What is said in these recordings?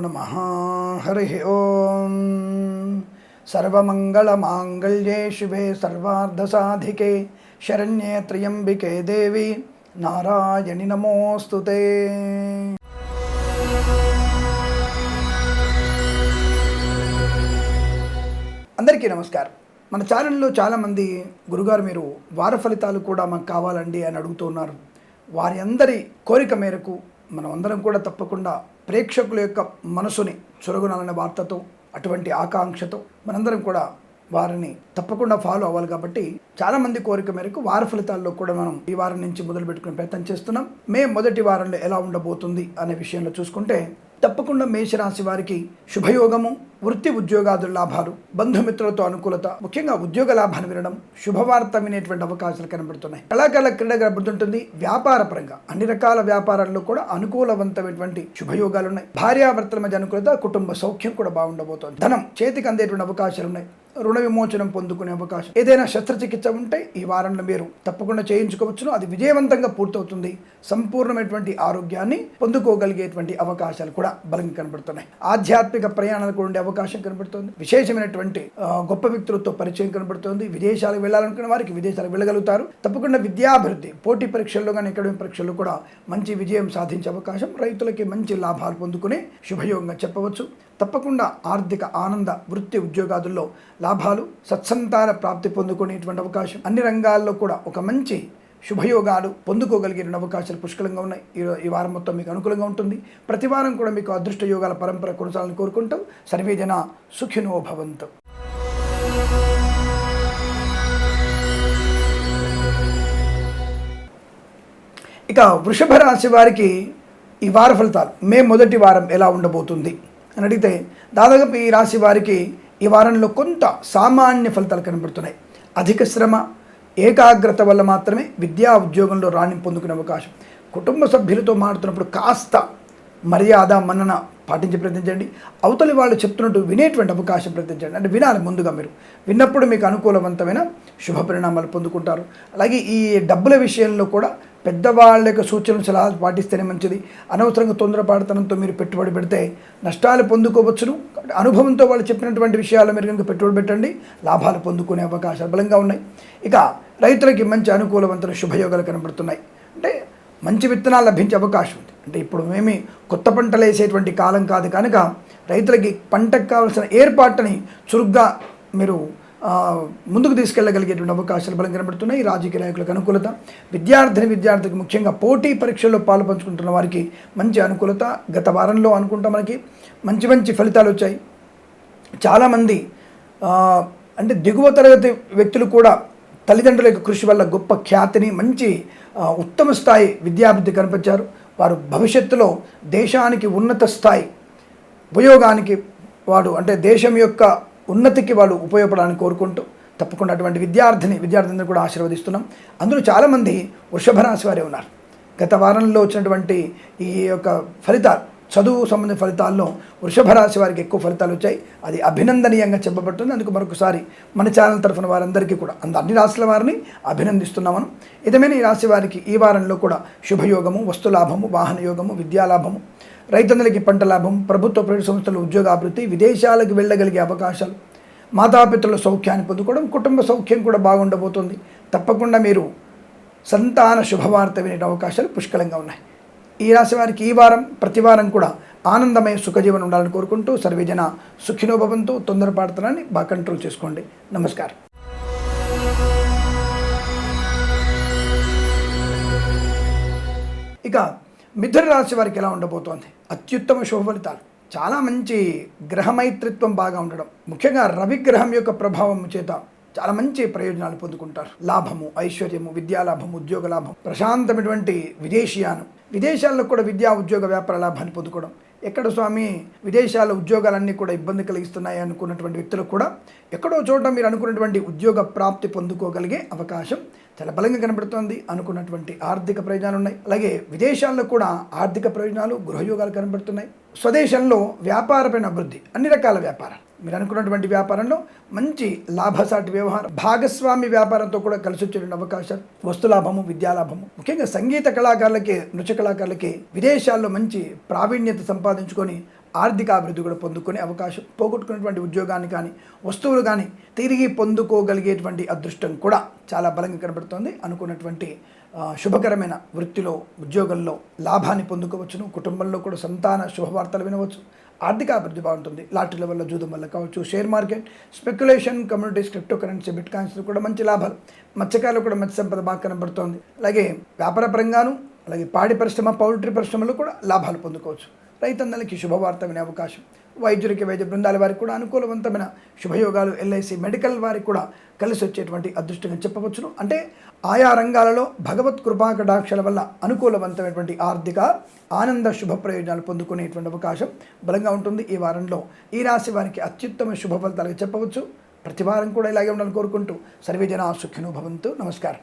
నమ హరి ఓం సర్వమంగళమాంగళ్యే శివే సర్వార్ధసాధికే శరణ్యే త్ర్యంబికే దేవి నారాయణి నమోస్తు అందరికీ నమస్కారం. మన ఛానల్లో చాలామంది గురుగారు మీరు వార ఫలితాలు కూడా మాకు కావాలండి అని అడుగుతున్నారు వారి అందరి కోరిక మేరకు మనం అందరం కూడా తప్పకుండా ప్రేక్షకుల యొక్క మనసుని చురగొనాలనే వార్తతో అటువంటి ఆకాంక్షతో మనందరం కూడా వారిని తప్పకుండా ఫాలో అవ్వాలి కాబట్టి చాలా మంది కోరిక మేరకు వార ఫలితాల్లో కూడా మనం ఈ వారం నుంచి మొదలు పెట్టుకునే ప్రయత్నం చేస్తున్నాం. మే మొదటి వారంలో ఎలా ఉండబోతుంది అనే విషయంలో చూసుకుంటే తప్పకుండా మేషరాశి వారికి శుభయోగము వృత్తి ఉద్యోగాదుల లాభాలు బంధుమిత్రులతో అనుకూలత ముఖ్యంగా ఉద్యోగ లాభాన్ని వినడం శుభవార్త వినేటువంటి అవకాశాలు కనబడుతున్నాయి. కళాకారుల క్రీడ కనబడుతుంటుంది వ్యాపార పరంగా అన్ని రకాల వ్యాపారాల్లో కూడా అనుకూలవంతమైనటువంటి శుభయోగాలు ఉన్నాయి భార్యాభర్తల మధ్య అనుకూలత కుటుంబ సౌఖ్యం కూడా బాగుండబోతోంది. ధనం చేతికి అందేటువంటి అవకాశాలు ఉన్నాయి. రుణ విమోచనం పొందుకునే అవకాశం. ఏదైనా శస్త్రచికిత్స ఉంటే ఈ వారంలో మీరు తప్పకుండా చేయించుకోవచ్చును. అది విజయవంతంగా పూర్తవుతుంది. సంపూర్ణమైనటువంటి ఆరోగ్యాన్ని పొందుకోగలిగేటువంటి అవకాశాలు కూడా బలంగా కనబడుతున్నాయి. ఆధ్యాత్మిక ప్రయాణాలకు ఉండే అవకాశం అవకాశం కనబడుతుంది. విశేషమైనటువంటి గొప్ప వ్యక్తులతో పరిచయం కనబడుతుంది. విదేశాలకు వెళ్ళాలనుకున్న వారికి విదేశాలకు వెళ్ళగలుగుతారు. తప్పకుండా విద్యాభివృద్ధి పోటీ పరీక్షల్లో కానీ అకాడమిక్ పరీక్షల్లో కూడా మంచి విజయం సాధించే అవకాశం రైతులకి మంచి లాభాలు పొందుకునే శుభయోగంగా చెప్పవచ్చు. తప్పకుండా ఆర్థిక ఆనంద వృత్తి ఉద్యోగాదుల్లో లాభాలు సత్సంతాన ప్రాప్తి పొందుకునేటువంటి అవకాశం. అన్ని రంగాల్లో కూడా ఒక మంచి శుభయోగాలు పొందుకోగలిగిన అవకాశాలు పుష్కలంగా ఉన్నాయి. ఈ- ఈ వారం మొత్తం మీకు అనుకూలంగా ఉంటుంది. ప్రతి వారం కూడా మీకు అదృష్ట యోగాల పరంపర కొనసాగాలని కోరుకుంటాం. సర్వేజన సుఖినో భవంతు. ఇక వృషభ రాశి వారికి ఈ వార ఫలితాలు. మే మొదటి వారం ఎలా ఉండబోతుంది అని అడిగితే దాదాపు ఈ రాశి వారికి ఈ వారంలో కొంత సామాన్య ఫలితాలు కనబడుతున్నాయి. అధిక శ్రమ ఏకాగ్రత వల్ల మాత్రమే విద్యా ఉద్యోగంలో రాణింపు పొందుకునే అవకాశం. కుటుంబ సభ్యులతో మాట్లాడుతున్నప్పుడు కాస్త మర్యాద మన్నన పాటించి ప్రయత్నించండి. అవతలి వాళ్ళు చెప్తున్నట్టు వినేటువంటి అవకాశం ప్రయత్నించండి. అంటే వినాలి ముందుగా మీరు. విన్నప్పుడు మీకు అనుకూలవంతమైన శుభ పరిణామాలు పొందుకుంటారు. అలాగే ఈ డబ్బుల విషయంలో కూడా పెద్దవాళ్ళ యొక్క సూచనలు సలహాలు పాటిస్తేనే మంచిది. అనవసరంగా తొందరపడతనంతో మీరు పెట్టుబడి పెడితే నష్టాలు పొందుకోవచ్చును. అనుభవంతో వాళ్ళు చెప్పినటువంటి విషయాలు మీరు కనుక పెట్టుబడి పెట్టండి. లాభాలు పొందుకునే అవకాశాలు బలంగా ఉన్నాయి. ఇక రైతులకి మంచి అనుకూలవంతుల శుభయోగాలు కనబడుతున్నాయి. అంటే మంచి విత్తనాలు లభించే అవకాశం ఉంది. అంటే ఇప్పుడు మేము కొత్త పంటలు వేసేటువంటి కాలం కాదు. కనుక రైతులకి పంటకు కావాల్సిన ఏర్పాటుని చురుగ్గా మీరు ముందుకు తీసుకెళ్ళగలిగేటువంటి అవకాశాలు బలం కనబడుతున్నాయి. రాజకీయ నాయకులకు అనుకూలత విద్యార్థిని విద్యార్థికి ముఖ్యంగా పోటీ పరీక్షల్లో పాలు పంచుకుంటున్న వారికి మంచి అనుకూలత. గత వారంలో అనుకుంటా మనకి మంచి మంచి ఫలితాలు వచ్చాయి. చాలామంది అంటే దిగువ తరగతి వ్యక్తులు కూడా తల్లిదండ్రుల యొక్క కృషి వల్ల గొప్ప ఖ్యాతిని మంచి ఉత్తమ స్థాయి విద్యాభివృద్ధి కనిపించారు. వారు భవిష్యత్తులో దేశానికి ఉన్నత స్థాయి ఉపయోగానికి వాడు అంటే దేశం యొక్క ఉన్నతికి వాళ్ళు ఉపయోగపడాలని కోరుకుంటూ తప్పకుండా అటువంటి విద్యార్థిని విద్యార్థిని కూడా ఆశీర్వదిస్తున్నాం. అందులో చాలామంది వృషభ రాశి వారే ఉన్నారు. గత వారంలో వచ్చినటువంటి ఈ యొక్క ఫలితాలు చదువు సంబంధించిన ఫలితాల్లో వృషభ రాశి వారికి ఎక్కువ ఫలితాలు వచ్చాయి. అది అభినందనీయంగా చెప్పబడుతుంది. అందుకు మరొకసారి మన ఛానల్ తరఫున వారందరికీ కూడా అంద అన్ని రాశుల వారిని అభినందిస్తున్నామను ఇదమైన ఈ రాశి వారికి ఈ వారంలో కూడా శుభయోగము వస్తులాభము వాహన యోగము విద్యాలాభము రైతన్నలకి పంట లాభం ప్రభుత్వ ప్రైవేట్ సంస్థల ఉద్యోగాభివృద్ధి విదేశాలకు వెళ్ళగలిగే అవకాశాలు మాతాపితృల సౌఖ్యాన్ని పొందుకోవడం కుటుంబ సౌఖ్యం కూడా బాగుండబోతుంది. తప్పకుండా మీరు సంతాన శుభవార్త వినే అవకాశాలు పుష్కలంగా ఉన్నాయి. ఈ రాశి వారికి ఈ వారం ప్రతి వారం కూడా ఆనందమయ సుఖజీవనం ఉండాలని కోరుకుంటూ సర్వేజన సుఖినోభవంతో తొందరపాడుతున్నాన్ని బాగా కంట్రోల్ చేసుకోండి. నమస్కారం. ఇక మిథున రాశి వారికి ఎలా ఉండబోతోంది? అత్యుత్తమ శుభ ఫలితాలు. చాలా మంచి గ్రహమైత్రిత్వం బాగా ఉండడం. ముఖ్యంగా రవి గ్రహం యొక్క ప్రభావం చేత చాలా మంచి ప్రయోజనాలు పొందుకుంటారు. లాభము ఐశ్వర్యము విద్యాలాభము ఉద్యోగ లాభం ప్రశాంతమైనటువంటి విదేశీయానం విదేశాల్లో కూడా విద్యా ఉద్యోగ వ్యాపార లాభాన్ని పొందుకోవడం. ఎక్కడ స్వామి విదేశాల ఉద్యోగాలన్నీ కూడా ఇబ్బంది కలిగిస్తున్నాయి అనుకున్నటువంటి వ్యక్తులు కూడా ఎక్కడో చోట మీరు అనుకున్నటువంటి ఉద్యోగ ప్రాప్తి పొందుకోగలిగే అవకాశం చాలా బలంగా కనబడుతోంది అనుకున్నటువంటి ఆర్థిక ప్రయోజనాలు ఉన్నాయి. అలాగే విదేశాల్లో కూడా ఆర్థిక ప్రయోజనాలు గృహయోగాలు కనబడుతున్నాయి. స్వదేశంలో వ్యాపారపైన అభివృద్ధి అన్ని రకాల వ్యాపారాలు. మీరు అనుకున్నటువంటి వ్యాపారంలో మంచి లాభసాటి వ్యవహారం భాగస్వామి వ్యాపారంతో కూడా కలిసి వచ్చే అవకాశాలు వస్తులాభము విద్యాలాభము ముఖ్యంగా సంగీత కళాకారులకి నృత్య కళాకారులకి విదేశాల్లో మంచి ప్రావీణ్యత సంపాదించుకొని ఆర్థిక అభివృద్ధి కూడా పొందుకునే అవకాశం పోగొట్టుకున్నటువంటి ఉద్యోగాన్ని కానీ వస్తువులు కానీ తిరిగి పొందుకోగలిగేటువంటి అదృష్టం కూడా చాలా బలంగా కనబడుతోంది. అనుకున్నటువంటి శుభకరమైన వృత్తిలో ఉద్యోగంలో లాభాన్ని పొందుకోవచ్చును కుటుంబంలో కూడా సంతాన శుభవార్తలు వినవచ్చు ఆర్థిక అభివృద్ధి బాగుంటుంది లాటరీల వల్ల జూదం వల్ల కావచ్చు share market speculation communities crypto currency bitcoins కూడా మంచి లాభాలు మత్స్యకారులు కూడా మత్స్య సంపద బాగా కనబడుతోంది. అలాగే వ్యాపార పరంగాను అలాగే పాడి పరిశ్రమ పౌల్ట్రీ పరిశ్రమలో కూడా లాభాలు పొందుకోవచ్చు. రైతన్నలకి శుభవార్త వినే అవకాశం. వైద్యులకి వైద్య బృందాల వారికి కూడా అనుకూలవంతమైన శుభయోగాలు ఎల్ఐసి మెడికల్ వారికి కూడా కలిసి వచ్చేటువంటి అదృష్టంగా చెప్పవచ్చును. అంటే ఆయా రంగాలలో భగవత్ కృపాకటాక్షల వల్ల అనుకూలవంతమైనటువంటి ఆర్థిక ఆనంద శుభ ప్రయోజనాలు పొందుకునేటువంటి అవకాశం బలంగా ఉంటుంది. ఈ వారంలో ఈ రాశి వారికి అత్యుత్తమ శుభ ఫలితాలుగా చెప్పవచ్చు. ప్రతి వారం కూడా ఇలాగే ఉండాలని కోరుకుంటూ సర్వేజన సుఖినో భవంతు. నమస్కారం.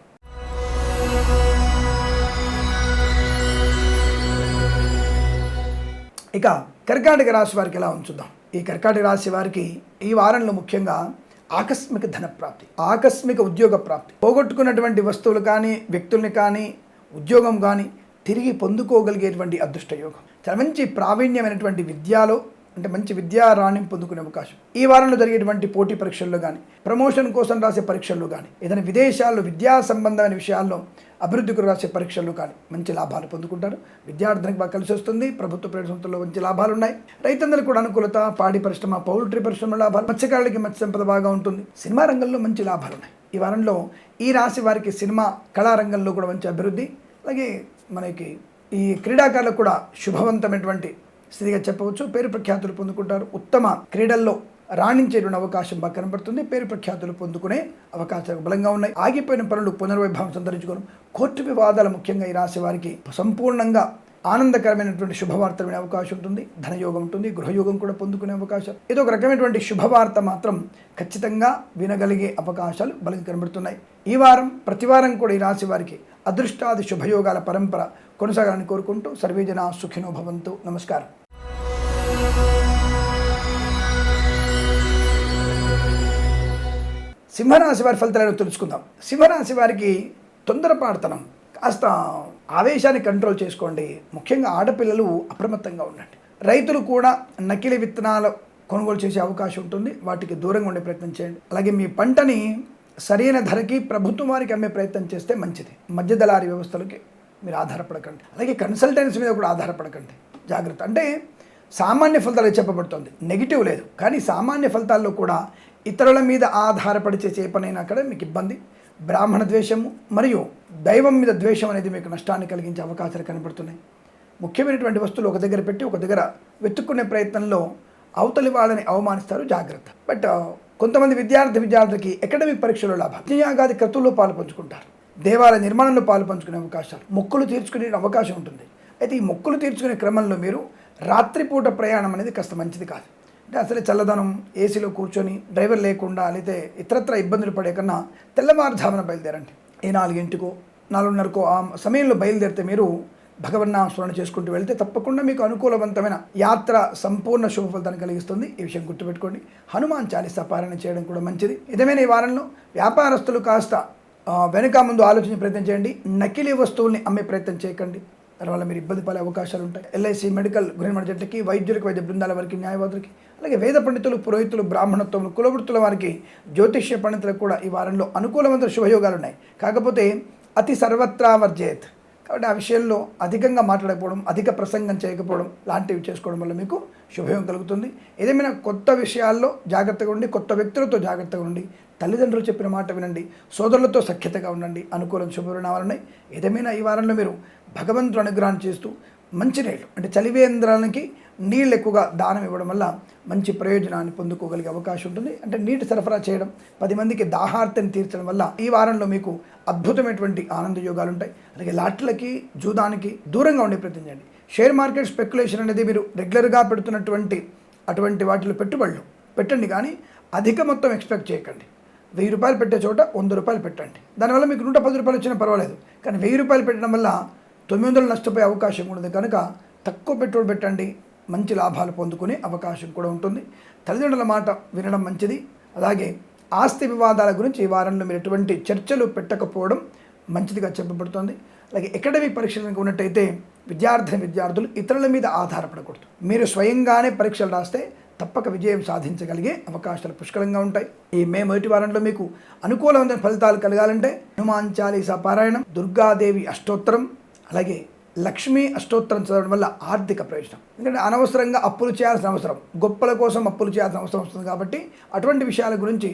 ఇక కర్కాటక రాశి వారికి ఎలా ఉంచుదాం? ఈ కర్కాటక రాశి వారికి ఈ వారంలో ముఖ్యంగా ఆకస్మిక ధన ప్రాప్తి ఆకస్మిక ఉద్యోగ ప్రాప్తి. పోగొట్టుకున్నటువంటి వస్తువులు కానీ వ్యక్తుల్ని కానీ ఉద్యోగం కానీ తిరిగి పొందుకోగలిగేటువంటి అదృష్ట యోగం. చాలా మంచి ప్రావీణ్యమైనటువంటి విద్యలో అంటే మంచి విద్యా రాణింపు పొందుకునే అవకాశం. ఈ వారంలో జరిగేటువంటి పోటీ పరీక్షల్లో కానీ ప్రమోషన్ కోసం రాసే పరీక్షల్లో కానీ ఏదైనా విదేశాల్లో విద్యా సంబంధమైన విషయాల్లో అభివృద్ధికి రాసే పరీక్షల్లో కానీ మంచి లాభాలు పొందుకుంటారు. విద్యార్థులకు బాగా కలిసి వస్తుంది. ప్రభుత్వ ప్రైవేట్ సంస్థల్లో మంచి లాభాలు ఉన్నాయి. రైతన్నలకు కూడా అనుకూలత పాడి పరిశ్రమ పౌల్ట్రీ పరిశ్రమ లాభాలు మత్స్యకారులకి మత్స్య సంపద బాగా ఉంటుంది. సినిమా రంగంలో మంచి లాభాలు ఉన్నాయి. ఈ వారంలో ఈ రాశి వారికి సినిమా కళారంగంలో కూడా మంచి అభివృద్ధి. అలాగే మనకి ఈ క్రీడాకారులకు కూడా శుభవంతమైనటువంటి స్థితిగా చెప్పవచ్చు. పేరు ప్రఖ్యాతులు పొందుకుంటారు. ఉత్తమ క్రీడల్లో రాణించేటువంటి అవకాశం బాగా కనబడుతుంది. పేరు ప్రఖ్యాతులు పొందుకునే అవకాశాలు బలంగా ఉన్నాయి. ఆగిపోయిన పనులు పునర్వైభవం సంతరించుకోవడం కోర్టు వివాదాలు ముఖ్యంగా ఈ రాశి వారికి సంపూర్ణంగా ఆనందకరమైనటువంటి శుభవార్త వినే అవకాశం ఉంటుంది. ధనయోగం ఉంటుంది గృహయోగం కూడా పొందుకునే అవకాశం ఇది ఒక రకమైనటువంటి శుభవార్త మాత్రం ఖచ్చితంగా వినగలిగే అవకాశాలు బలంగా కనబడుతున్నాయి. ఈ వారం ప్రతివారం కూడా ఈ రాశి వారికి అదృష్టాది శుభయోగాల పరంపర కొనసాగాలని కోరుకుంటూ సర్వేజన సుఖినో భవంతు. నమస్కారం. సింహరాశి వారి ఫలితాలను తెలుసుకుందాం. సింహరాశి వారికి తొందరపాటుతనం కాస్త ఆవేశాన్ని కంట్రోల్ చేసుకోండి. ముఖ్యంగా ఆడపిల్లలు అప్రమత్తంగా ఉండండి. రైతులు కూడా నకిలీ విత్తనాలు కొనుగోలు చేసే అవకాశం ఉంటుంది. వాటికి దూరంగా ఉండే ప్రయత్నం చేయండి. అలాగే మీ పంటని సరైన ధరకి ప్రభుత్వం వారికి అమ్మే ప్రయత్నం చేస్తే మంచిది. మధ్య దళారి వ్యవస్థలకి మీరు ఆధారపడకండి. అలాగే కన్సల్టెన్సీ మీద కూడా ఆధారపడకండి. జాగ్రత్త. అంటే సామాన్య ఫలితాలు చెప్పబడుతుంది. నెగిటివ్ లేదు. కానీ సామాన్య ఫలితాల్లో కూడా ఇతరుల మీద ఆధారపడి చేసే పనైనా అక్కడ మీకు ఇబ్బంది. బ్రాహ్మణ ద్వేషము మరియు దైవం మీద ద్వేషం అనేది మీకు నష్టాన్ని కలిగించే అవకాశాలు కనబడుతున్నాయి. ముఖ్యమైనటువంటి వస్తువులు ఒక దగ్గర పెట్టి ఒక దగ్గర వెతుక్కునే ప్రయత్నంలో అవతలి వాళ్ళని అవమానిస్తారు జాగ్రత్త. బట్ కొంతమంది విద్యార్థి విద్యార్థులకి అకాడమిక్ పరీక్షలో లాభం యజ్ఞయాగాది క్రతువుల్లో పాలు పంచుకుంటారు. దేవాలయ నిర్మాణంలో పాలు పంచుకునే అవకాశాలు. మొక్కులు తీర్చుకునే అవకాశం ఉంటుంది. అయితే ఈ మొక్కులు తీర్చుకునే క్రమంలో మీరు రాత్రిపూట ప్రయాణం అనేది కాస్త మంచిది కాదు. అంటే అసలే చల్లదనం ఏసీలో కూర్చొని డ్రైవర్ లేకుండా లేతే ఇతరత్ర ఇబ్బందులు పడే కన్నా తెల్లవారుజామున బయలుదేరండి. ఏ నాలుగింటికో నాలుగున్నరకో ఆ సమయంలో బయలుదేరితే మీరు భగవన్నామస్మరణ చేసుకుంటూ వెళ్తే తప్పకుండా మీకు అనుకూలవంతమైన యాత్ర సంపూర్ణ శుభ ఫలితాన్ని కలిగిస్తుంది. ఈ విషయం గుర్తుపెట్టుకోండి. హనుమాన్ చాలీసా పారాయణ చేయడం కూడా మంచిది. ఇదమైన ఈ వారంలో వ్యాపారస్తులు కాస్త వెనుక ముందు ఆలోచించే ప్రయత్నం చేయండి. నకిలీ వస్తువుల్ని అమ్మే ప్రయత్నం చేయకండి. దానివల్ల మీరు ఇబ్బంది పడే అవకాశాలు ఉంటాయి. ఎల్ఐసి మెడికల్ గృహ జట్టుకి వైద్యులకి వైద్య బృందాల వారికి న్యాయవాదులకి అలాగే వేద పండితులు పురోహితులు బ్రాహ్మణత్వములు కులవృత్తుల వారికి జ్యోతిష్య పండితులకు కూడా ఈ వారంలో అనుకూలమైన శుభయోగాలు ఉన్నాయి. కాకపోతే అతి సర్వత్రా వర్జేత్. కాబట్టి ఆ విషయంలో అధికంగా మాట్లాడకపోవడం అధిక ప్రసంగం చేయకపోవడం లాంటివి చేసుకోవడం వల్ల మీకు శుభయోగం కలుగుతుంది. ఏదేమైనా కొత్త విషయాల్లో జాగ్రత్తగా ఉండి కొత్త వ్యక్తులతో జాగ్రత్తగా ఉండి తల్లిదండ్రులు చెప్పిన మాట వినండి సోదరులతో సఖ్యతగా ఉండండి అనుకూలం శుభపరిణామాలు ఏదేమైనా ఈ వారంలో మీరు భగవంతుడు అనుగ్రహం చేస్తూ మంచినీళ్ళు అంటే చలివేంద్రాలకి నీళ్ళు ఎక్కువగా దానం ఇవ్వడం వల్ల మంచి ప్రయోజనాన్ని పొందుకోగలిగే అవకాశం ఉంటుంది. అంటే నీటి సరఫరా చేయడం పది మందికి దాహార్తిని తీర్చడం వల్ల ఈ వారంలో మీకు అద్భుతమైనటువంటి ఆనంద యోగాలు ఉంటాయి. అలాగే లాట్లకి జూదానికి దూరంగా ఉండే ప్రయత్నం చేయండి. షేర్ మార్కెట్ స్పెక్యులేషన్ అనేది మీరు రెగ్యులర్గా పెడుతున్నటువంటి అటువంటి వాటిలో పెట్టుబడులు పెట్టండి కానీ అధిక మొత్తం ఎక్స్పెక్ట్ చేయకండి. వెయ్యి రూపాయలు పెట్టే చోట వంద రూపాయలు పెట్టండి. దానివల్ల మీకు నూట పది రూపాయలు వచ్చినా పర్వాలేదు. కానీ వెయ్యి రూపాయలు పెట్టడం వల్ల తొమ్మిది వందలు నష్టపోయే అవకాశం ఉండదు. కనుక తక్కువ పెట్టుబడి పెట్టండి. మంచి లాభాలు పొందుకునే అవకాశం కూడా ఉంటుంది. తల్లిదండ్రుల మాట వినడం మంచిది. అలాగే ఆస్తి వివాదాల గురించి ఈ వారంలో మీరు ఎటువంటి చర్చలు పెట్టకపోవడం మంచిదిగా చెప్పబడుతుంది. అలాగే అకాడమిక్ పరీక్షలు కనుక ఉన్నట్టయితే విద్యార్థిని విద్యార్థులు ఇతరుల మీద ఆధారపడకూడదు. మీరు స్వయంగానే పరీక్షలు రాస్తే తప్పక విజయం సాధించగలిగే అవకాశాలు పుష్కలంగా ఉంటాయి. ఈ మే మొదటి వారంలో మీకు అనుకూలమైన ఫలితాలు కలగాలంటే హనుమాన్ చాలీసా పారాయణం దుర్గాదేవి అష్టోత్తరం అలాగే లక్ష్మీ అష్టోత్తరం చదవడం వల్ల ఆర్థిక ప్రయోజనం. ఎందుకంటే అనవసరంగా అప్పులు చేయాల్సిన అవసరం గొప్పల కోసం అప్పులు చేయాల్సిన అవసరం వస్తుంది కాబట్టి అటువంటి విషయాల గురించి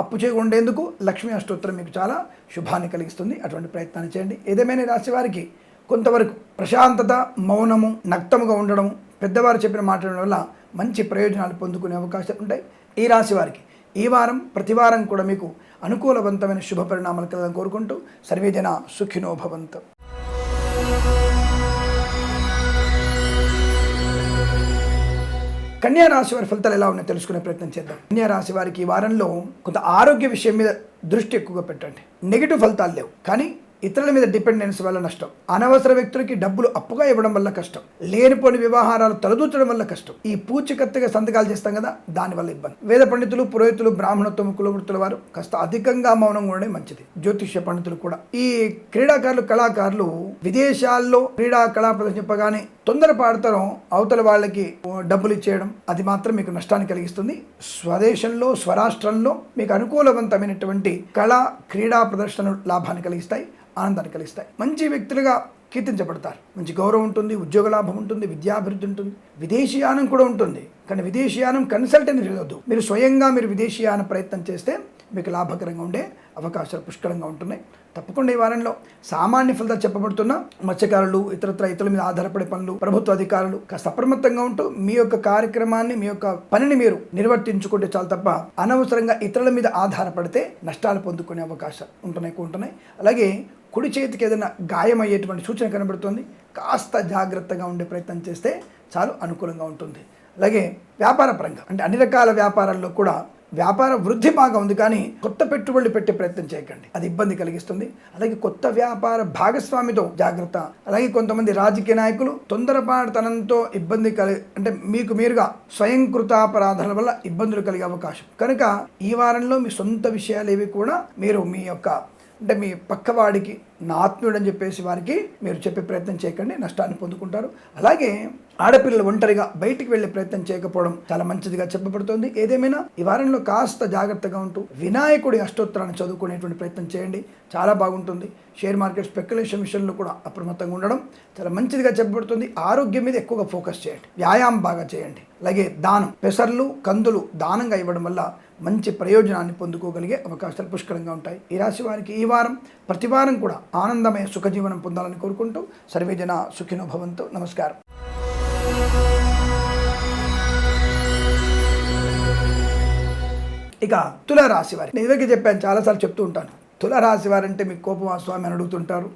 అప్పు చేయకుండేందుకు లక్ష్మీ అష్టోత్తరం మీకు చాలా శుభాన్ని కలిగిస్తుంది. అటువంటి ప్రయత్నాన్ని చేయండి. ఏదేమైనా రాశి వారికి కొంతవరకు ప్రశాంతత మౌనము నక్తముగా ఉండడం పెద్దవారు చెప్పిన మాట్లాడడం వల్ల మంచి ప్రయోజనాలు పొందుకునే అవకాశాలు ఉంటాయి. ఈ రాశి వారికి ఈ వారం ప్రతి వారం కూడా మీకు అనుకూలవంతమైన శుభ పరిణామాలు కలగాలని కోరుకుంటూ సర్వేజన సుఖినో భవంతు. కన్యా రాశి వారి ఫలితాలు ఎలా ఉన్నాయో తెలుసుకునే ప్రయత్నం చేద్దాం. కన్యా రాశి వారికి ఈ వారంలో కొంత ఆరోగ్య విషయం మీద దృష్టి ఎక్కువగా పెట్టండి. నెగిటివ్ ఫలితాలు లేవు. కానీ ఇతరుల మీద డిపెండెన్స్ వల్ల నష్టం. అనవసర వ్యక్తులకి డబ్బులు అప్పుగా ఇవ్వడం వల్ల కష్టం. లేనిపోని వ్యవహారాలు తలదూచడం వల్ల కష్టం. ఈ పూచికత్తుగా సంతకాలు చేస్తాం కదా దానివల్ల ఇబ్బంది. వేద పండితులు పురోహితులు బ్రాహ్మణత్వం కులవృత్తుల వారు కాస్త అధికంగా మౌనం ఉండడం మంచిది. జ్యోతిష్య పండితులు కూడా. ఈ క్రీడాకారులు కళాకారులు విదేశాల్లో క్రీడా కళా ప్రదర్శింపగానే తొందర తొందరపాడతనం అవతల వాళ్ళకి డబ్బులు ఇచ్చేయడం. అది మాత్రం మీకు నష్టాన్ని కలిగిస్తుంది. స్వదేశంలో స్వరాష్ట్రంలో మీకు అనుకూలవంతమైనటువంటి కళా క్రీడా ప్రదర్శనలు లాభాన్ని కలిగిస్తాయి. ఆనందాన్ని కలిగిస్తాయి. మంచి వ్యక్తులుగా కీర్తించబడతారు. మంచి గౌరవం ఉంటుంది ఉద్యోగ లాభం ఉంటుంది విద్యాభివృద్ధి ఉంటుంది విదేశీయానం కూడా ఉంటుంది. కానీ విదేశీయానం కన్సల్టెంట్ చేయవద్దు మీరు స్వయంగా మీరు విదేశీయాన ప్రయత్నం చేస్తే మీకు లాభకరంగా ఉండే అవకాశాలు పుష్కలంగా ఉంటున్నాయి. తప్పకుండా ఈ వారంలో సామాన్య ఫలితాలు చెప్పబడుతున్న మత్స్యకారులు ఇతరత్ర ఇతరుల మీద ఆధారపడే పనులు ప్రభుత్వ అధికారులు కాస్త అప్రమత్తంగా ఉంటూ మీ యొక్క కార్యక్రమాన్ని మీ యొక్క పనిని మీరు నిర్వర్తించుకుంటే చాలు తప్ప అనవసరంగా ఇతరుల మీద ఆధారపడితే నష్టాలు పొందుకునే అవకాశాలు ఉంటున్నాయి ఉంటున్నాయి. అలాగే కుడి చేతికి ఏదైనా గాయమయ్యేటువంటి సూచన కనబడుతుంది. కాస్త జాగ్రత్తగా ఉండే ప్రయత్నం చేస్తే చాలు అనుకూలంగా ఉంటుంది. అలాగే వ్యాపార పరంగా అంటే అన్ని రకాల వ్యాపారాల్లో కూడా వ్యాపార వృద్ధి బాగా ఉంది కానీ కొత్త పెట్టుబడులు పెట్టే ప్రయత్నం చేయకండి. అది ఇబ్బంది కలిగిస్తుంది. అలాగే కొత్త వ్యాపార భాగస్వామితో జాగ్రత్త. అలాగే కొంతమంది రాజకీయ నాయకులు తొందరపాటుతనంతో ఇబ్బంది కలిగి అంటే మీకు మీరుగా స్వయంకృతాపరాధాల వల్ల ఇబ్బందులు కలిగే అవకాశం. కనుక ఈ వారంలో మీ సొంత విషయాలు ఏవి కూడా మీరు మీ యొక్క అంటే మీ పక్కవాడికి నా ఆత్మీయుడు అని చెప్పేసి వారికి మీరు చెప్పే ప్రయత్నం చేయకండి నష్టాన్ని పొందుకుంటారు. అలాగే ఆడపిల్లలు ఒంటరిగా బయటికి వెళ్ళే ప్రయత్నం చేయకపోవడం చాలా మంచిదిగా చెప్పబడుతుంది. ఏదేమైనా ఈ వారంలో కాస్త జాగ్రత్తగా ఉంటూ వినాయకుడి అష్టోత్తరాన్ని చదువుకునేటువంటి ప్రయత్నం చేయండి. చాలా బాగుంటుంది. షేర్ మార్కెట్ స్పెక్యులేషన్ విషయంలో కూడా అప్రమత్తంగా ఉండడం చాలా మంచిదిగా చెప్పబడుతుంది. ఆరోగ్యం మీద ఎక్కువగా ఫోకస్ చేయండి. వ్యాయామం బాగా చేయండి. అలాగే దానం పెసర్లు కందులు దానంగా ఇవ్వడం వల్ల మంచి ప్రయోజనాన్ని పొందుకోగలిగే అవకాశాలు పుష్కలంగా ఉంటాయి. ఈ రాశి వారికి ఈ వారం ప్రతి వారం కూడా ఆనందమయ సుఖజీవనం పొందాలని కోరుకుంటూ సర్వేజన సుఖినో భవంతు నమస్కారం. ఇక తులారాశి వారి నేను ఇదివరకు చెప్పాను చాలాసార్లు చెప్తూ ఉంటాను. తులరాశి వారంటే మీకు కోపమా? స్వామి అని అడుగుతుంటారు.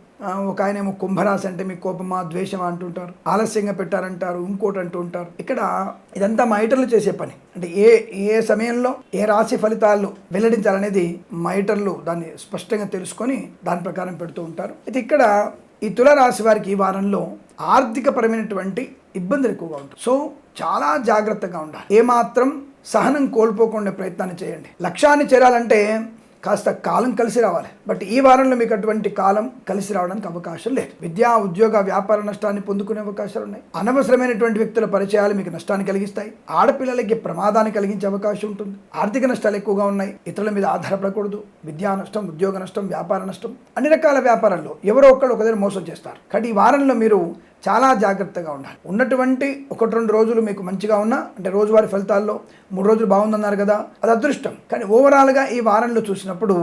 ఒక ఆయన ఏమో కుంభరాశి అంటే మీకు కోపమా? ద్వేషమా? అంటుంటారు. ఆలస్యంగా పెట్టారంటారు. ఇంకోటి అంటూ ఉంటారు. ఇక్కడ ఇదంతా మైటర్లు చేసే పని. అంటే ఏ ఏ సమయంలో ఏ రాశి ఫలితాలు వెల్లడించాలనేది మైటర్లు దాన్ని స్పష్టంగా తెలుసుకొని దాని ప్రకారం పెడుతూ ఉంటారు. అయితే ఇక్కడ ఈ తులరాశి వారికి ఈ వారంలో ఆర్థికపరమైనటువంటి ఇబ్బందులు ఎక్కువగా ఉంటాయి. సో చాలా జాగ్రత్తగా ఉండాలి. ఏమాత్రం సహనం కోల్పోకుండా ప్రయత్నాన్ని చేయండి. లక్ష్యాన్ని చేరాలంటే కాస్త కాలం కలిసి రావాలి. బట్ ఈ వారంలో మీకు అటువంటి కాలం కలిసి రావడానికి అవకాశం లేదు. విద్యా ఉద్యోగ వ్యాపార నష్టాన్ని పొందుకునే అవకాశాలు ఉన్నాయి. అనవసరమైనటువంటి వ్యక్తుల పరిచయాలు మీకు నష్టాన్ని కలిగిస్తాయి. ఆడపిల్లలకి ప్రమాదాన్ని కలిగించే అవకాశం ఉంటుంది. ఆర్థిక నష్టాలు ఎక్కువగా ఉన్నాయి. ఇతరుల మీద ఆధారపడకూడదు. విద్యా నష్టం ఉద్యోగ నష్టం వ్యాపార నష్టం అన్ని రకాల వ్యాపారాల్లో ఎవరో ఒకళ్ళు ఒకదని మోసం చేస్తారు. కానీ ఈ వారంలో మీరు చాలా జాగ్రత్తగా ఉండాలి. ఉన్నటువంటి ఒకటి రెండు రోజులు మీకు మంచిగా ఉన్నా అంటే రోజువారి ఫలితాల్లో మూడు రోజులు బాగుందన్నారు కదా అది అదృష్టం. కానీ ఓవరాల్గా ఈ వారంలో చూసినప్పుడు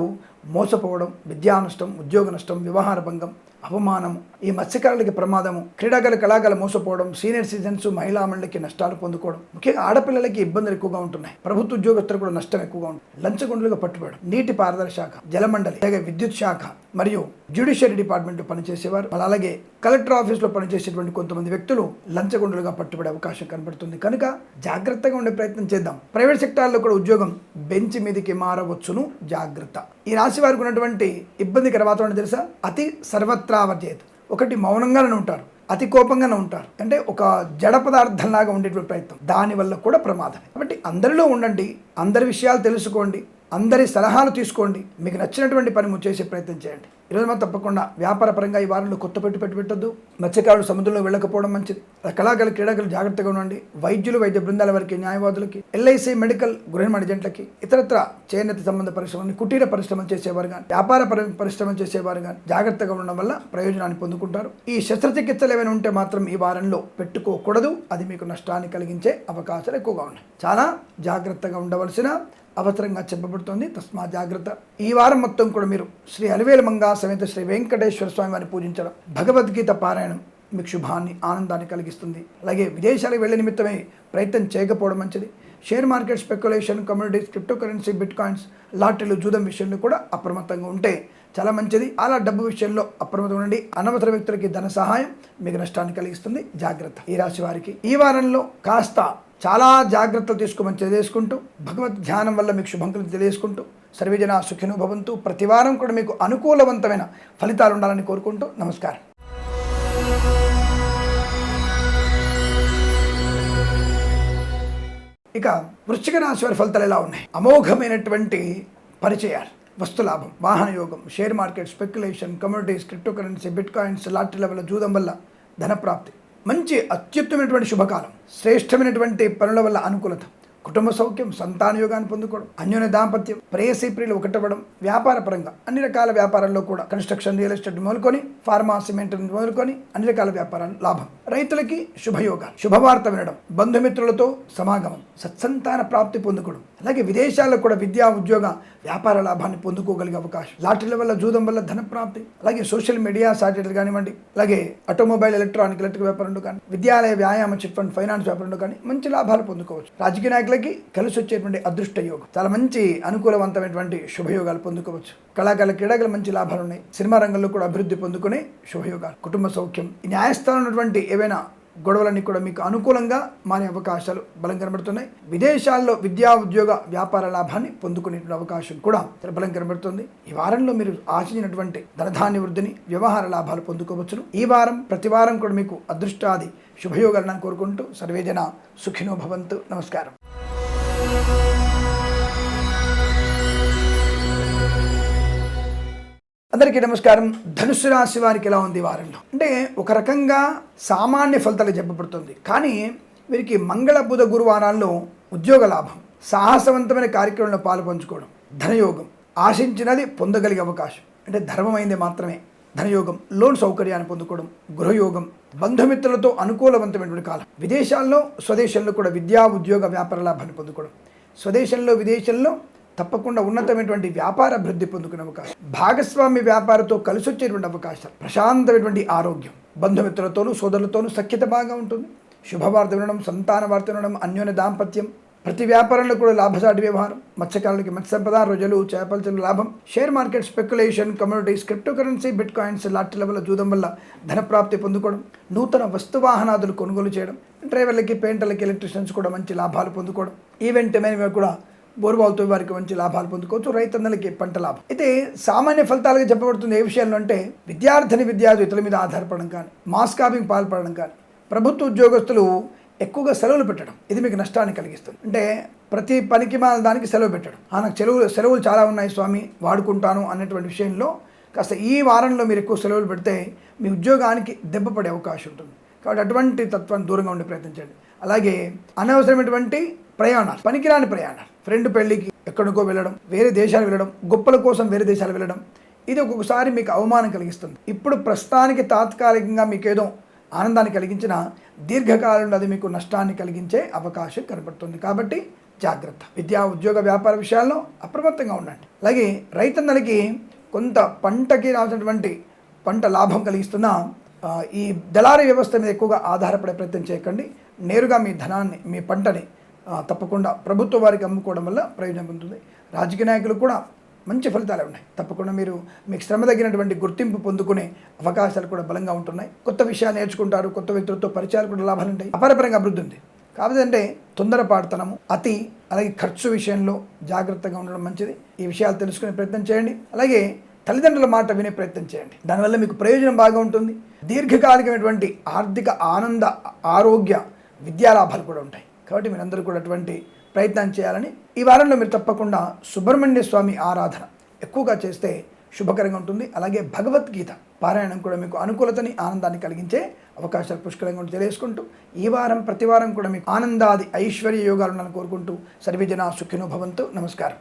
మోసపోవడం విద్యా నష్టం ఉద్యోగ నష్టం వ్యవహార భంగం అవమానము ఈ మత్స్యకారులకి ప్రమాదము క్రీడాకారుల కళాకారులు మోసపోవడం సీనియర్ సిటిజన్స్ మహిళా మండలికి నష్టాలు పొందుకోవడం ముఖ్యంగా ఆడపిల్లలకి ఇబ్బందులు ఎక్కువగా ఉంటున్నాయి. ప్రభుత్వ ఉద్యోగస్తులు కూడా నష్టం ఎక్కువగా ఉంటుంది లంచగొండలుగా పట్టుబడడం నీటి పారుదల శాఖ జలమండలి అలాగే విద్యుత్ శాఖ మరియు జ్యుడిషియరీ డిపార్ట్మెంట్ పనిచేసేవారు. అలాగే కలెక్టర్ ఆఫీస్లో పనిచేసేటువంటి కొంతమంది వ్యక్తులు లంచగొండలుగా పట్టుబడే అవకాశం కనబడుతుంది. కనుక జాగ్రత్తగా ఉండే ప్రయత్నం చేద్దాం. ప్రైవేట్ సెక్టార్లో కూడా ఉద్యోగం బెంచ్ మీదకి మారవచ్చును. జాగ్రత్త. ఈ రాశి వారికి ఉన్నటువంటి ఇబ్బందికర వాతావరణం తెలుసా? అతి సర్వత్రా వర్జేత్ ఒకటి మౌనంగానే ఉంటారు అతి కోపంగానే ఉంటారు. అంటే ఒక జడ పదార్థంలాగా ఉండేటువంటి ప్రయత్నం. దానివల్ల కూడా ప్రమాదం కాబట్టి అందరిలో ఉండండి అందరి విషయాలు తెలుసుకోండి. అందరి సలహాలు తీసుకోండి. మీకు నచ్చినటువంటి పని చేసే ప్రయత్నం చేయండి. ఈరోజు మనం తప్పకుండా వ్యాపార పరంగా ఈ వారంలో కొత్త పెట్టు పెట్టి పెట్టద్దు. మత్స్యకారులు సముద్రంలో వెళ్ళకపోవడం మంచిది. కళాకారులు క్రీడాకారులు జాగ్రత్తగా ఉండండి. వైద్యులు వైద్య బృందాల వారికి న్యాయవాదులకి ఎల్ఐసి మెడికల్ గృహనిర్మాణ ఏజెంట్లకి ఇతరత్ర చేనేత సంబంధ పరిశ్రమని కుటీర పరిశ్రమలు చేసేవారు కానీ వ్యాపార పరిశ్రమ పరిశ్రమలు చేసేవారు కానీ జాగ్రత్తగా ఉండడం వల్ల ప్రయోజనాన్ని పొందుకుంటారు. ఈ శస్త్రచికిత్సలు ఏమైనా ఉంటే మాత్రం ఈ వారంలో పెట్టుకోకూడదు. అది మీకు నష్టాన్ని కలిగించే అవకాశాలు ఎక్కువగా ఉన్నాయి. చాలా జాగ్రత్తగా ఉండవలసిన అవసరంగా చెప్పబడుతోంది. తస్మా జాగ్రత్త. ఈ వారం మొత్తం కూడా మీరు శ్రీ అలివేలు మంగా సమేత శ్రీ వెంకటేశ్వర స్వామి వారిని పూజించడం భగవద్గీత పారాయణం మీకు శుభాన్ని ఆనందాన్ని కలిగిస్తుంది. అలాగే విదేశాలకు వెళ్ళే నిమిత్తమే ప్రయత్నం చేయకపోవడం మంచిది. Share market speculation communities crypto currency bitcoins లాటరీలు జూదం విషయంలో కూడా అప్రమత్తంగా ఉంటే చాలా మంచిది. అలా డబ్బు విషయంలో అప్రమత్తం ఉండండి. అనవసర వ్యక్తులకి ధన సహాయం మీకు నష్టాన్ని కలిగిస్తుంది. జాగ్రత్త. ఈ రాశి వారికి ఈ వారంలో కాస్త చాలా జాగ్రత్తలు తీసుకోమని తెలియజేసుకుంటూ భగవద్ ధ్యానం వల్ల మీకు శుభంకులు తెలియజేసుకుంటూ సర్వేజన సుఖిను భవంతు ప్రతివారం కూడా మీకు అనుకూలవంతమైన ఫలితాలు ఉండాలని కోరుకుంటూ నమస్కారం. ఇక వృశ్చిక రాశి వారి ఫలితాలు ఎలా ఉన్నాయి? అమోఘమైనటువంటి పరిచయాలు వస్తులాభం వాహన యోగం share market speculation communities crypto currency bitcoins లాటరీల వల్ల జూదం వల్ల ధనప్రాప్తి. మంచి అత్యుత్తమైనటువంటి శుభకాలం శ్రేష్టమైనటువంటి పనుల వల్ల అనుకూలత. కుటుంబ సౌఖ్యం సంతాన యోగాన్ని పొందుకోవడం అన్యోన్య దాంపత్యం ప్రేయసీ ప్రియులు ఒకటవ్వడం వ్యాపార పరంగా అన్ని రకాల వ్యాపారాల్లో కూడా కన్స్ట్రక్షన్ రియల్ ఎస్టేట్ మొదలుకొని ఫార్మా సిమెంట్ మొదలుకొని అన్ని రకాల వ్యాపారాలు లాభం. రైతులకి శుభయోగాలు శుభవార్త వినడం బంధుమిత్రులతో సమాగమం సత్సంతాన ప్రాప్తి పొందుకోవడం అలాగే విదేశాల్లో కూడా విద్యా ఉద్యోగ వ్యాపార లాభాన్ని పొందుకోగలిగే అవకాశం లాటరీల వల్ల జూదం వల్ల ధన ప్రాప్తి అలాగే సోషల్ మీడియా సాటిలైట్ కానివ్వండి అలాగే ఆటోమొబైల్ ఎలక్ట్రానిక్ ఎలక్ట్రిక్ వ్యాపారంలో కానీ విద్యాలయ వ్యాయామ చిట్ ఫండ్ ఫైనాన్స్ వ్యాపారంలో కానీ మంచి లాభాలు పొందుకోవచ్చు. రాజకీయ నాయకులు నాయకులకి కలిసి వచ్చేటువంటి అదృష్ట యోగం. చాలా మంచి అనుకూలవంతమైనటువంటి శుభయోగాలు పొందుకోవచ్చు. కళాకారుల క్రీడాకులు మంచి లాభాలు ఉన్నాయి. సినిమా రంగంలో కూడా అభివృద్ధి పొందుకునే శుభయోగాలు. కుటుంబ సౌఖ్యం. ఈ న్యాయస్థానం ఉన్నటువంటి ఏవైనా గొడవలన్నీ కూడా మీకు అనుకూలంగా మారే అవకాశాలు బలం కనబడుతున్నాయి. విదేశాల్లో విద్యా ఉద్యోగ వ్యాపార లాభాన్ని పొందుకునేటువంటి అవకాశం కూడా బలం కనబడుతుంది. ఈ వారంలో మీరు ఆశించినటువంటి ధనధాన్య వృద్ధిని వ్యవహార లాభాలు పొందుకోవచ్చును. ఈ వారం ప్రతి వారం కూడా మీకు అదృష్టాది శుభయోగాలను కోరుకుంటూ సర్వేజన సుఖినో భవంతు. నమస్కారం. అందరికీ నమస్కారం. ధనుసు రాశి వారికి ఎలా ఉంది వారంలో? అంటే ఒక రకంగా సామాన్య ఫలితాలు చెప్పబడుతుంది. కానీ వీరికి మంగళ బుధ గురువారాల్లో ఉద్యోగ లాభం సాహసవంతమైన కార్యక్రమంలో పాల్పంచుకోవడం ధనయోగం ఆశించినది పొందగలిగే అవకాశం. అంటే ధర్మమైంది మాత్రమే. ధనయోగం లోన్ సౌకర్యాన్ని పొందుకోవడం గృహయోగం బంధుమిత్రులతో అనుకూలవంతమైనటువంటి కాలం. విదేశాల్లో స్వదేశంలో కూడా విద్యా ఉద్యోగ వ్యాపార లాభాన్ని పొందుకోవడం. స్వదేశంలో విదేశంలో తప్పకుండా ఉన్నతమైనటువంటి వ్యాపార అభివృద్ధి పొందుకునే అవకాశం. భాగస్వామి వ్యాపారంతో కలిసి వచ్చేటువంటి అవకాశాలు. ప్రశాంతమైనటువంటి ఆరోగ్యం. బంధుమిత్రులతోనూ సోదరులతోనూ సఖ్యత బాగా ఉంటుంది. శుభవార్త వినడం సంతాన వార్త వినడం అన్యోన్య దాంపత్యం. ప్రతి వ్యాపారంలో కూడా లాభసాటి వ్యవహారం. మత్స్యకారులకి మత్స్య సంపద రోజులు చేపల లాభం. Share market speculation communities crypto currency bitcoins లాటరీల వల్ల జూదం వల్ల ధనప్రాప్తి పొందుకోవడం. నూతన వస్తు వాహనాదులు కొనుగోలు చేయడం. డ్రైవర్లకి పెయింటర్లకి ఎలక్ట్రీషియన్స్ కూడా మంచి లాభాలు పొందుకోవడం. ఈవెంట్ మేనేజర్ కూడా బోరుబావుతో వారికి మంచి లాభాలు పొందుకోవచ్చు రైతన్నలకి పంట లాభం. అయితే సామాన్య ఫలితాలుగా చెప్పబడుతుంది ఏ విషయంలో అంటే విద్యార్థిని విద్యార్థులు ఇతరుల మీద ఆధారపడడం కానీ మాస్ కాపింగ్ పాల్పడడం కానీ ప్రభుత్వ ఉద్యోగస్తులు ఎక్కువగా సెలవులు పెట్టడం ఇది మీకు నష్టాన్ని కలిగిస్తుంది. అంటే ప్రతి పనికి మన దానికి సెలవు పెట్టడం. ఆ నాకు సెలవులు సెలవులు చాలా ఉన్నాయి స్వామి వాడుకుంటాను అన్నటువంటి విషయంలో కాస్త ఈ వారంలో మీరు ఎక్కువ సెలవులు పెడితే మీ ఉద్యోగానికి దెబ్బ పడే అవకాశం ఉంటుంది. కాబట్టి అటువంటి తత్వాన్ని దూరంగా ఉండే ప్రయత్నించండి. అలాగే అనవసరమైనటువంటి ప్రయాణాలు పనికిరాని ప్రయాణాలు. ఫ్రెండ్ పెళ్ళికి ఎక్కడికో వెళ్ళడం వేరే దేశాలు వెళ్ళడం గొప్పల కోసం వేరే దేశాలు వెళ్ళడం ఇది ఒక్కొక్కసారి మీకు అవమానం కలిగిస్తుంది. ఇప్పుడు ప్రస్తుతానికి తాత్కాలికంగా మీకు ఏదో ఆనందాన్ని కలిగించిన దీర్ఘకాలంలో అది మీకు నష్టాన్ని కలిగించే అవకాశం కనబడుతుంది కాబట్టి జాగ్రత్త. విద్యా ఉద్యోగ వ్యాపార విషయాల్లో అప్రమత్తంగా ఉండండి. అలాగే రైతన్నలకి కొంత పంటకి రాసినటువంటి పంట లాభం కలిగిస్తున్న ఈ దళారీ వ్యవస్థ మీద ఎక్కువగా ఆధారపడే ప్రయత్నం చేయకండి. నేరుగా మీ ధనాన్ని మీ పంటని తప్పకుండా ప్రభుత్వ వారికి అమ్ముకోవడం వల్ల ప్రయోజనం పొందుతుంది. రాజకీయ నాయకులు కూడా మంచి ఫలితాలు ఉన్నాయి. తప్పకుండా మీరు మీకు శ్రమ తగినటువంటి గుర్తింపు పొందుకునే అవకాశాలు కూడా బలంగా ఉంటున్నాయి. కొత్త విషయాలు నేర్చుకుంటారు కొత్త వ్యక్తులతో పరిచయాలు కూడా లాభాలు ఉంటాయి. అపారపరంగా అభివృద్ధి ఉంది. కాకపోతే అంటే తొందరపాటుతనము అతి అలాగే ఖర్చు విషయంలో జాగ్రత్తగా ఉండడం మంచిది. ఈ విషయాలు తెలుసుకునే ప్రయత్నం చేయండి. అలాగే తల్లిదండ్రుల మాట వినే ప్రయత్నం చేయండి. దానివల్ల మీకు ప్రయోజనం బాగా ఉంటుంది. దీర్ఘకాలికమైనటువంటి ఆర్థిక ఆనంద ఆరోగ్య విద్యా లాభాలు కూడా ఉంటాయి. కాబట్టి మీరందరూ కూడా అటువంటి ప్రయత్నం చేయాలని ఈ వారంలో మీరు తప్పకుండా సుబ్రహ్మణ్య స్వామి ఆరాధన ఎక్కువగా చేస్తే శుభకరంగా ఉంటుంది. అలాగే భగవద్గీత పారాయణం కూడా మీకు అనుకూలతని ఆనందాన్ని కలిగించే అవకాశాలు పుష్కలంగా ఉంటే తెలియజేసుకుంటూ ఈ వారం ప్రతి వారం కూడా మీకు ఆనందాది ఐశ్వర్య యోగాలు ఉండాలని కోరుకుంటూ సర్వజన సుఖినో భవంతు. నమస్కారం.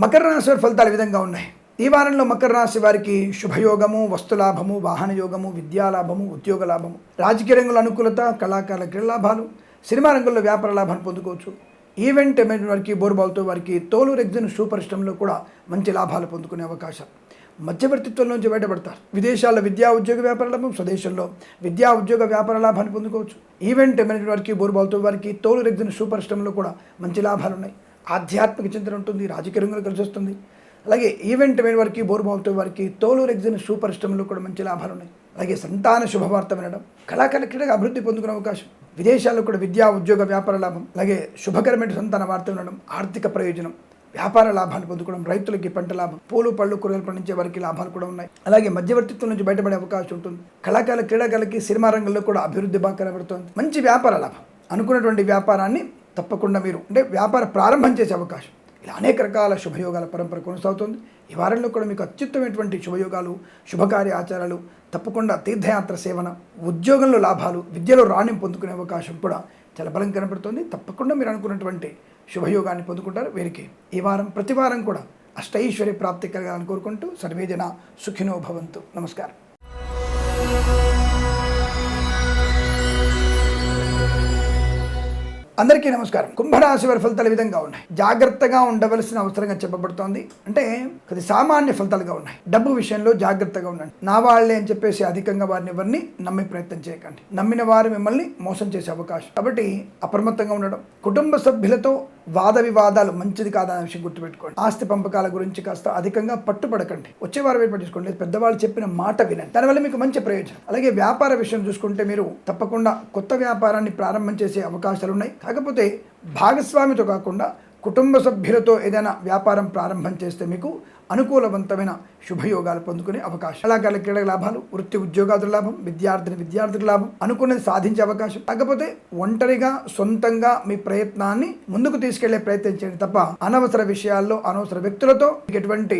మకర రాశి వారి ఫలితాలు ఈ విధంగా ఉన్నాయి? ఈ వారంలో మకర రాశి వారికి శుభయోగము వస్తులాభము వాహన యోగము విద్యాలాభము ఉద్యోగ లాభము రాజకీయ రంగంలో అనుకూలత కళాకారుల క్రీడ లాభాలు సినిమా రంగంలో వ్యాపార లాభాన్ని పొందుకోవచ్చు. ఈవెంట్ మేనేజ్మెంట్ వారికి బోర్బాల్తో వారికి తోలు రెగ్జిన్ షూ పరిశ్రమలో కూడా మంచి లాభాలు పొందుకునే అవకాశం. మధ్యవర్తిత్వం నుంచి బయటపడతారు. విదేశాల్లో విద్యా ఉద్యోగ వ్యాపార లాభం స్వదేశంలో విద్యా ఉద్యోగ వ్యాపార లాభాన్ని పొందుకోవచ్చు. ఈవెంట్ మేనేజ్మెంట్ వారికి బోర్బాల్తో వారికి తోలు రెగ్జిన్ షూ పరిశ్రమలో కూడా మంచి లాభాలు ఉన్నాయి. ఆధ్యాత్మిక చింతన ఉంటుంది రాజకీయ రంగంలో కలిసి వస్తుంది. అలాగే ఈవెంట్ మేనేజ్ వారికి బోరుబావుతో వారికి తోలు ఎగ్జిన్ షూ పరిశ్రమలో కూడా మంచి లాభాలు ఉన్నాయి. అలాగే సంతాన శుభవార్త వినడం కళాకారుల క్రీడగా అభివృద్ధి పొందుకునే అవకాశం విదేశాల్లో కూడా విద్యా ఉద్యోగ వ్యాపార లాభం అలాగే శుభకరమైన సంతాన వార్త వినడం ఆర్థిక ప్రయోజనం వ్యాపార లాభాలు పొందుకోవడం రైతులకి పంట లాభం పూలు పళ్ళు కూరగాయలు పండించే వారికి లాభాలు కూడా ఉన్నాయి. అలాగే మధ్యవర్తిత్వం నుంచి బయటపడే అవకాశం ఉంటుంది. కళాకారుల క్రీడాకారులకి సినిమా రంగంలో కూడా అభివృద్ధి బాగా కనబడుతుంది. మంచి వ్యాపార లాభం. అనుకున్నటువంటి వ్యాపారాన్ని తప్పకుండా మీరు అంటే వ్యాపార ప్రారంభం చేసే అవకాశం. ఇలా అనేక రకాల శుభయోగాల పరంపర కొనసాగుతుంది. ఈ వారంలో కూడా మీకు అత్యుత్తమైనటువంటి శుభయోగాలు శుభకార్య ఆచారాలు తప్పకుండా తీర్థయాత్ర సేవన ఉద్యోగంలో లాభాలు విద్యలో రాణ్యం పొందుకునే అవకాశం కూడా చాలా బలం కనబడుతుంది తప్పకుండా మీరు అనుకున్నటువంటి శుభయోగాన్ని పొందుకుంటారు. వీరికి ఈ వారం ప్రతి వారం కూడా అష్టైశ్వర్య ప్రాప్తి కలగాలని కోరుకుంటూ సర్వేజన సుఖినో భవంతు. నమస్కారం. అందరికీ నమస్కారం. కుంభరాశి వారి ఫలితాలు విధంగా ఉన్నాయి? జాగ్రత్తగా ఉండవలసిన అవసరంగా చెప్పబడుతోంది. అంటే కొద్ది సామాన్య ఫలితాలుగా ఉన్నాయి. డబ్బు విషయంలో జాగ్రత్తగా ఉండండి. నా వాళ్ళే అని చెప్పేసి అధికంగా వారిని ఎవరిని నమ్మే ప్రయత్నం చేయకండి. నమ్మిన వారు మిమ్మల్ని మోసం చేసే అవకాశం. కాబట్టి అప్రమత్తంగా ఉండడం. కుటుంబ సభ్యులతో వాద వివాదాలు మంచిది కాదనే విషయం గుర్తుపెట్టుకోండి. ఆస్తి పంపకాల గురించి కాస్త అధికంగా పట్టుపడకండి వచ్చే వారు ఏర్పడించుకోండి లేదు పెద్దవాళ్ళు చెప్పిన మాట వినండి. దానివల్ల మీకు మంచి ప్రయోజనం. అలాగే వ్యాపార విషయం చూసుకుంటే మీరు తప్పకుండా కొత్త వ్యాపారాన్ని ప్రారంభం చేసే అవకాశాలు ఉన్నాయి. కాకపోతే భాగస్వామితో కాకుండా కుటుంబ సభ్యులతో ఏదైనా వ్యాపారం ప్రారంభం చేస్తే మీకు అనుకూలవంతమైన శుభయోగాలు పొందుకునే అవకాశం. కళాకారుల క్రీడల లాభాలు వృత్తి ఉద్యోగాదుల లాభం విద్యార్థిని విద్యార్థుల లాభం అనుకున్నది సాధించే అవకాశం. కాకపోతే ఒంటరిగా సొంతంగా మీ ప్రయత్నాన్ని ముందుకు తీసుకెళ్ళే ప్రయత్నం చేయండి తప్ప అనవసర విషయాల్లో అనవసర వ్యక్తులతో మీకు ఎటువంటి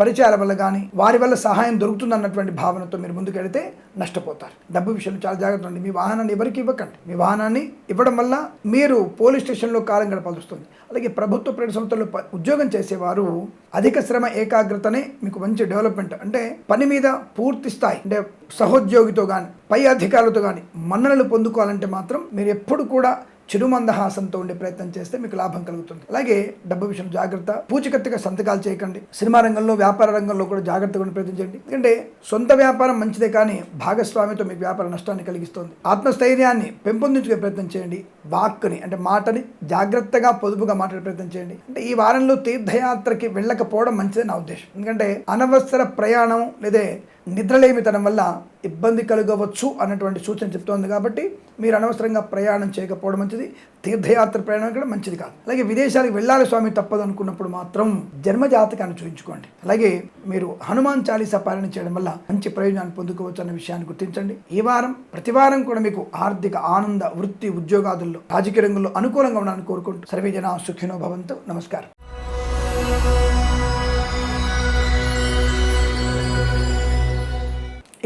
పరిచయాల వల్ల కానీ వారి వల్ల సహాయం దొరుకుతుంది అన్నటువంటి భావనతో మీరు ముందుకెడితే నష్టపోతారు. డబ్బు విషయంలో చాలా జాగ్రత్త ఉండండి. మీ వాహనాన్ని ఎవరికి ఇవ్వకండి. మీ వాహనాన్ని ఇవ్వడం వల్ల మీరు పోలీస్ స్టేషన్లో కాలం గడపాల్సి వస్తుంది. అలాగే ప్రభుత్వ ప్రైవేట్ సంస్థల్లో ప- ఉద్యోగం చేసేవారు అధిక శ్రమ ఏకాగ్రతనే మీకు మంచి డెవలప్మెంట్. అంటే పని మీద పూర్తి స్థాయి అంటే సహోద్యోగితో కానీ పై అధికారులతో కానీ మన్ననలు పొందుకోవాలంటే మాత్రం మీరు ఎప్పుడు కూడా చిరుమందహాసంతో ఉండే ప్రయత్నం చేస్తే మీకు లాభం కలుగుతుంది. అలాగే డబ్బు విషయం జాగ్రత్త పూచికత్తుగా సంతకాలు చేయకండి. సినిమా రంగంలో వ్యాపార రంగంలో కూడా జాగ్రత్తగా ఉండే ప్రయత్నం చేయండి. ఎందుకంటే సొంత వ్యాపారం మంచిదే కానీ భాగస్వామితో మీకు వ్యాపార నష్టాన్ని కలిగిస్తుంది. ఆత్మస్థైర్యాన్ని పెంపొందించుకునే ప్రయత్నం చేయండి. వాక్కుని అంటే మాటని జాగ్రత్తగా పొదుపుగా మాట్లాడే ప్రయత్నం చేయండి. అంటే ఈ వారంలో తీర్థయాత్రకి వెళ్ళకపోవడం మంచిదని నా ఉద్దేశం. ఎందుకంటే అనవసర ప్రయాణం లేదా నిద్రలేమితనం వల్ల ఇబ్బంది కలగవచ్చు అన్నటువంటి సూచన చెప్తోంది కాబట్టి మీరు అనవసరంగా ప్రయాణం చేయకపోవడం మంచిది. తీర్థయాత్ర ప్రయాణం కూడా మంచిది కాదు. అలాగే విదేశాలకు వెళ్ళాలి స్వామి తప్పదు అనుకున్నప్పుడు మాత్రం జన్మజాతకాన్ని చూపించుకోండి అలాగే మీరు హనుమాన్ చాలీసా పాలన చేయడం వల్ల మంచి ప్రయోజనాన్ని పొందుకోవచ్చు అన్న విషయాన్ని గుర్తించండి. ఈ వారం ప్రతి వారం కూడా మీకు ఆర్థిక ఆనంద వృత్తి ఉద్యోగాదుల్లో రాజకీయ రంగంలో అనుకూలంగా ఉండాలని కోరుకుంటూ సర్వే జన సుఖినో భవంతు. నమస్కారం.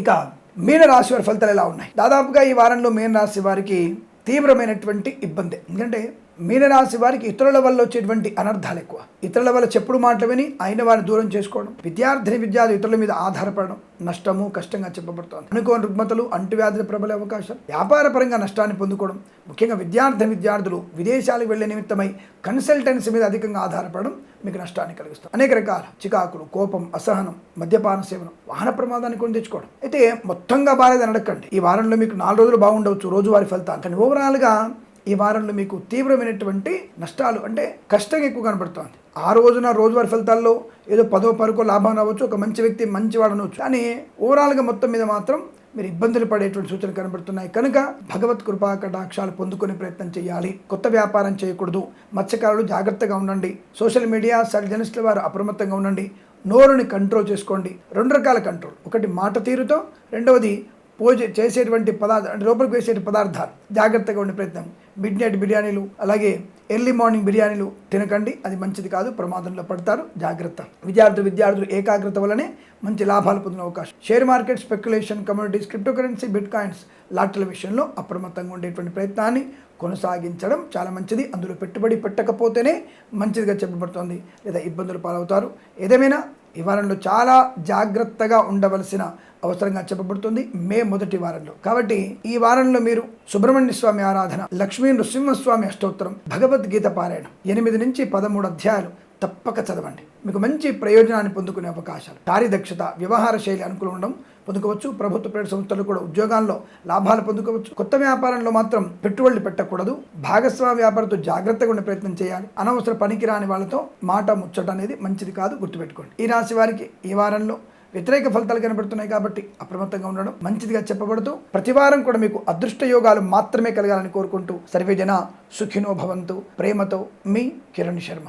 ఇక మీనరాశి వారి ఫలితాలు ఎలా ఉన్నాయి? దాదాపుగా ఈ వారంలో మీనరాశి వారికి తీవ్రమైనటువంటి ఇబ్బంది. ఎందుకంటే మీనరాశి వారికి ఇతరుల వల్ల వచ్చేటువంటి అనర్థాలు ఎక్కువ. ఇతరుల వల్ల చెప్పుడు మాటలు విని అయిన వారిని దూరం చేసుకోవడం విద్యార్థిని విద్యార్థి ఇతరుల మీద ఆధారపడడం నష్టము కష్టంగా చెప్పబడుతోంది. అనుకోని రుగ్మతలు అంటువ్యాధులు ప్రబలే అవకాశం వ్యాపార పరంగా నష్టాన్ని పొందుకోవడం ముఖ్యంగా విద్యార్థి విద్యార్థులు విదేశాలకు వెళ్ళే నిమిత్తమై కన్సల్టెన్సీ మీద అధికంగా ఆధారపడడం మీకు నష్టాన్ని కలిగిస్తుంది. అనేక రకాల చికాకులు కోపం అసహనం మద్యపాన సేవనం వాహన ప్రమాదాన్ని కొని తెచ్చుకోవడం. అయితే మొత్తంగా బాగాలేదని అడగండి ఈ వారంలో మీకు నాలుగు రోజులు బాగుండవచ్చు రోజువారి ఫలితాలు. కానీ ఓవరాల్గా ఈ వారంలో మీకు తీవ్రమైనటువంటి నష్టాలు అంటే కష్టం ఎక్కువ కనబడుతోంది. ఆ రోజున రోజువారి ఫలితాల్లో ఏదో పదో పరుకో లాభం రావచ్చు ఒక మంచి వ్యక్తి మంచివాడు అనవచ్చు. కానీ ఓవరాల్గా మొత్తం మీద మాత్రం మీరు ఇబ్బందులు పడేటువంటి సూచనలు కనబడుతున్నాయి. కనుక భగవత్ కృపా కటాక్షాలు పొందుకునే ప్రయత్నం చేయాలి. కొత్త వ్యాపారం చేయకూడదు. మత్స్యకారులు జాగ్రత్తగా ఉండండి. సోషల్ మీడియా జర్నలిస్టుల వారు అప్రమత్తంగా ఉండండి. నోరుని కంట్రోల్ చేసుకోండి. రెండు రకాల కంట్రోల్. ఒకటి మాట తీరుతో రెండవది పూజ చేసేటువంటి పదార్థ అంటే లోపలికి వేసే పదార్థాలు. జాగ్రత్తగా ఉండే ప్రయత్నం. మిడ్ నైట్ బిర్యానీలు అలాగే ఎర్లీ మార్నింగ్ బిర్యానీలు తినకండి. అది మంచిది కాదు ప్రమాదంలో పడతారు. జాగ్రత్త. విద్యార్థులు విద్యార్థులు ఏకాగ్రత వల్లనే మంచి లాభాలు పొందిన అవకాశం. Share market speculation communities crypto currency bitcoins లాటల విషయంలో అప్రమత్తంగా ఉండేటువంటి ప్రయత్నాన్ని కొనసాగించడం చాలా మంచిది. అందులో పెట్టుబడి పెట్టకపోతేనే మంచిదిగా చెప్పబడుతుంది. లేదా ఇబ్బందులు పాలవుతారు. ఏదేమైనా ఈ వారంలో చాలా జాగ్రత్తగా ఉండవలసిన అవసరంగా చెప్పబడుతుంది. మే మొదటి వారంలో. కాబట్టి ఈ వారంలో మీరు సుబ్రహ్మణ్య స్వామి ఆరాధన లక్ష్మీ నృసింహస్వామి అష్టోత్తరం భగవద్గీత పారాయణం ఎనిమిది నుంచి పదమూడు అధ్యాయాలు తప్పక చదవండి. మీకు మంచి ప్రయోజనాన్ని పొందుకునే అవకాశాలు. కార్యదక్షత వ్యవహార శైలి అనుకూలం ఉండడం పొందుకోవచ్చు. ప్రభుత్వ ప్రైవేట్ సంస్థలు కూడా ఉద్యోగాల్లో లాభాలు పొందుకోవచ్చు. కొత్త వ్యాపారంలో మాత్రం పెట్టుబడులు పెట్టకూడదు. భాగస్వామ్య వ్యాపారంతో జాగ్రత్తగా ఉండే ప్రయత్నం చేయాలి. అనవసర పనికిరాని వాళ్ళతో మాట ముచ్చట అనేది మంచిది కాదు గుర్తుపెట్టుకోండి. ఈ రాశి వారికి ఈ వారంలో వ్యతిరేక ఫలితాలు కనబడుతున్నాయి కాబట్టి అప్రమత్తంగా ఉండడం మంచిదిగా చెప్పబడుతూ ప్రతి వారం కూడా మీకు అదృష్ట యోగాలు మాత్రమే కలగాలని కోరుకుంటూ సర్వేజన సుఖినో భవంతు. ప్రేమతో మీ కిరణ్ శర్మ.